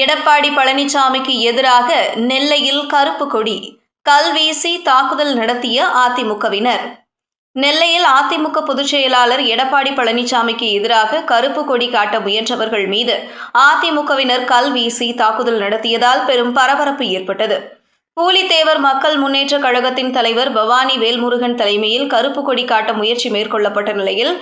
எடப்பாடி பழனிசாமிக்கு எதிராக நெல்லையில் கருப்பு கொடி கல்வீசி தாக்குதல் நடத்திய அதிமுகவினர். நெல்லையில் அதிமுக பொதுச் செயலாளர் எடப்பாடி பழனிசாமிக்கு எதிராக கருப்பு கொடி காட்ட முயன்றவர்கள் மீது அதிமுகவினர் கல் வீசி தாக்குதல் நடத்தியதால் பெரும் பரபரப்பு ஏற்பட்டது. பூலித்தேவர் மக்கள் முன்னேற்ற கழகத்தின் தலைவர் பவானி வேல்முருகன் தலைமையில் கருப்பு கொடி காட்ட முயற்சி மேற்கொள்ளப்பட்ட நிலையில்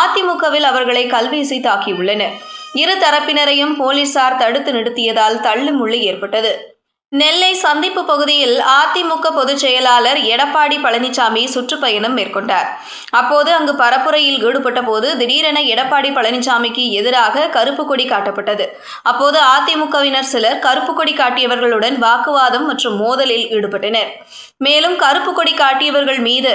அதிமுகவில் அவர்களை கல்வீசி தாக்கியுள்ளனர். இரு தரப்பினரையும் போலீசார் தடுத்து நிறுத்தியதால் தள்ளுமுள்ளு ஏற்பட்டது. நெல்லை சந்திப்பு பகுதியில் அதிமுக பொதுச் செயலாளர் எடப்பாடி பழனிசாமி சுற்றுப்பயணம் மேற்கொண்டார். அப்போது அங்கு பரப்புரையில் ஈடுபட்ட போது திடீரென எடப்பாடி பழனிசாமிக்கு எதிராக கருப்பு கொடி காட்டப்பட்டது. அப்போது அதிமுகவினர் சிலர் கருப்பு கொடி காட்டியவர்களுடன் வாக்குவாதம் மற்றும் மோதலில் ஈடுபட்டனர். மேலும் கருப்பு கொடி காட்டியவர்கள் மீது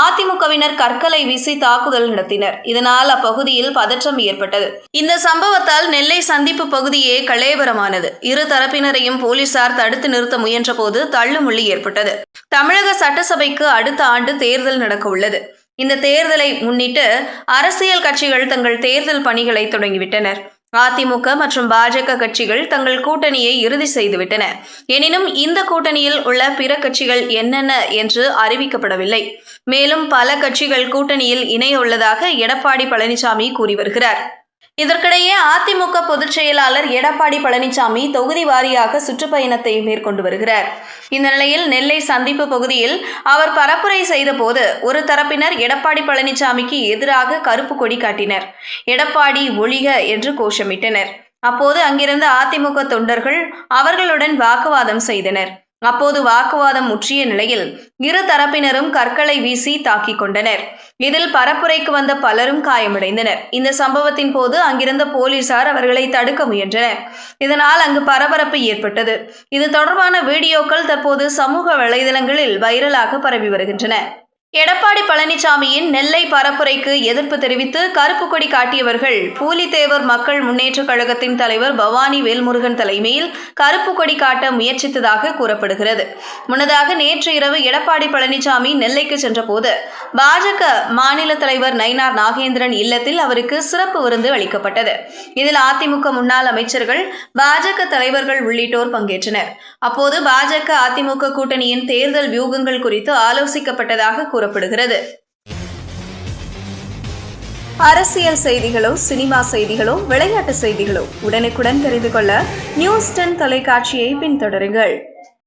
அதிமுகவினர் கற்களை வீசி தாக்குதல் நடத்தினர். இதனால் அப்பகுதியில் பதற்றம் ஏற்பட்டது. இந்த சம்பவத்தால் நெல்லை சந்திப்பு பகுதியே கலேவரமானது இரு தரப்பினரையும் போலீசார் தடுத்து நிறுத்த முயன்றபோது தள்ளுமுள்ளி ஏற்பட்டது. தமிழக சட்டசபைக்கு அடுத்த ஆண்டு தேர்தல் நடக்க உள்ளது. இந்த தேர்தலை முன்னிட்டு அரசியல் கட்சிகள் தங்கள் தேர்தல் பணிகளை தொடங்கிவிட்டனர். அதிமுக மற்றும் பாஜக கட்சிகள் தங்கள் கூட்டணியை இறுதி செய்துவிட்டன. எனினும் இந்த கூட்டணியில் உள்ள பிற கட்சிகள் என்னென்ன என்று அறிவிக்கப்படவில்லை. மேலும் பல கட்சிகள் கூட்டணியில் இணைய உள்ளதாக எடப்பாடி பழனிசாமி கூறி வருகிறார். இதற்கிடையே அதிமுக பொதுச் செயலாளர் எடப்பாடி பழனிசாமி தொகுதி வாரியாக சுற்றுப்பயணத்தை மேற்கொண்டு வருகிறார். இந்த நிலையில் நெல்லை சந்திப்பு பகுதியில் அவர் பரப்புரை செய்தபோது ஒரு தரப்பினர் எடப்பாடி பழனிசாமிக்கு எதிராக கருப்பு கொடி காட்டினர். எடப்பாடி ஒழிக என்று கோஷமிட்டனர். அப்போது அங்கிருந்த அதிமுக தொண்டர்கள் அவர்களுடன் வாக்குவாதம் செய்தனர். அப்போது வாக்குவாதம் முற்றிய நிலையில் இரு தரப்பினரும் கற்களை வீசி தாக்கிக் கொண்டனர். இதில் பரப்புரைக்கு வந்த பலரும் காயமடைந்தனர். இந்த சம்பவத்தின் போது அங்கிருந்த போலீசார் அவர்களை தடுக்க முயன்றனர். இதனால் அங்கு பரபரப்பு ஏற்பட்டது. இது தொடர்பான வீடியோக்கள் தற்போது சமூக வலைதளங்களில் வைரலாக பரவி வருகின்றன. எடப்பாடி பழனிசாமியின் நெல்லை பரப்புரைக்கு எதிர்ப்பு தெரிவித்து கருப்பு கொடி காட்டியவர்கள் பூலித்தேவர் மக்கள் முன்னேற்றக் கழகத்தின் தலைவர் பவானி வேல்முருகன் தலைமையில் கருப்பு கொடி காட்ட முயற்சித்ததாக கூறப்படுகிறது. முன்னதாக நேற்று இரவு எடப்பாடி பழனிசாமி நெல்லைக்கு சென்றபோது பாஜக மாநில தலைவர் நயினார் நாகேந்திரன் இல்லத்தில் அவருக்கு சிறப்பு விருந்து அளிக்கப்பட்டது. இதில் அதிமுக முன்னாள் அமைச்சர்கள் பாஜக தலைவர்கள் உள்ளிட்டோர் பங்கேற்றனர். அப்போது பாஜக அதிமுக கூட்டணியின் தேர்தல் வியூகங்கள் குறித்து ஆலோசிக்கப்பட்டதாக கூறப்படுகிறது. அரசியல் செய்திகளோ சினிமா செய்திகளோ விளையாட்டு செய்திகளோ உடனுக்குடன் தெரிந்து கொள்ள நியூஸ் டென் தொலைக்காட்சியை பின்தொடருங்கள்.